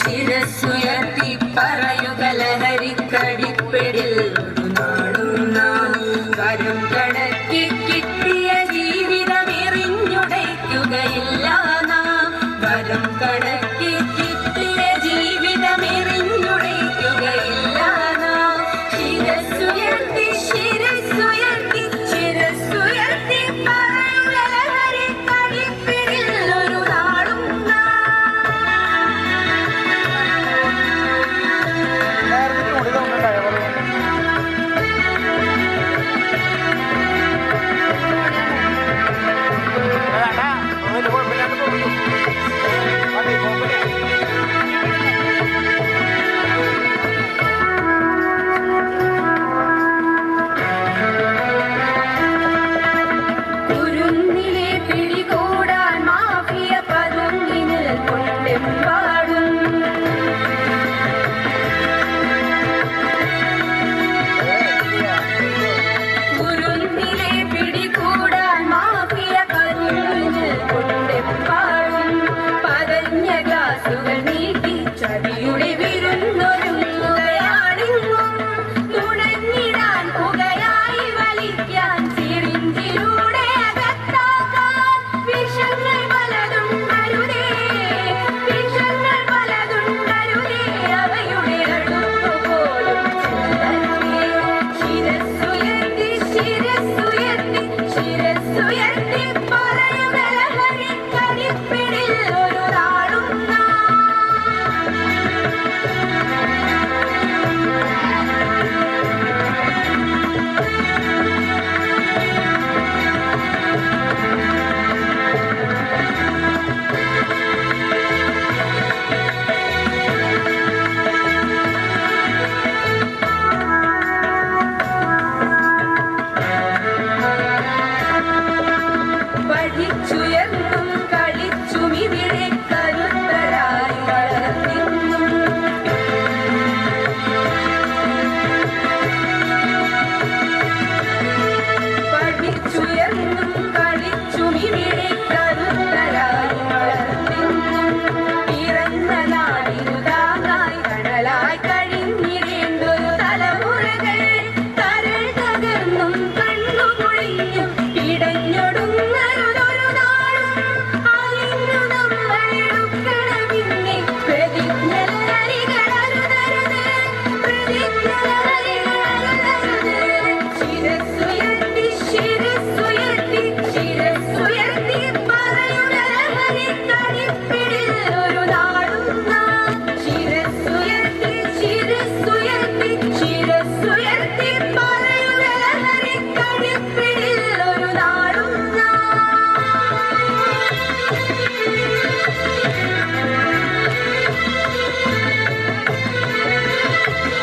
ശിരസുയർത്തി പറയുകലഹരിക്കടിപ്പിടിൽ നാടും നാം കരം കടക്കി കിട്ടിയ ജീവിതം എറിഞ്ഞുടയ്ക്കുകയില്ല നാം കരം Gracias. Thank you.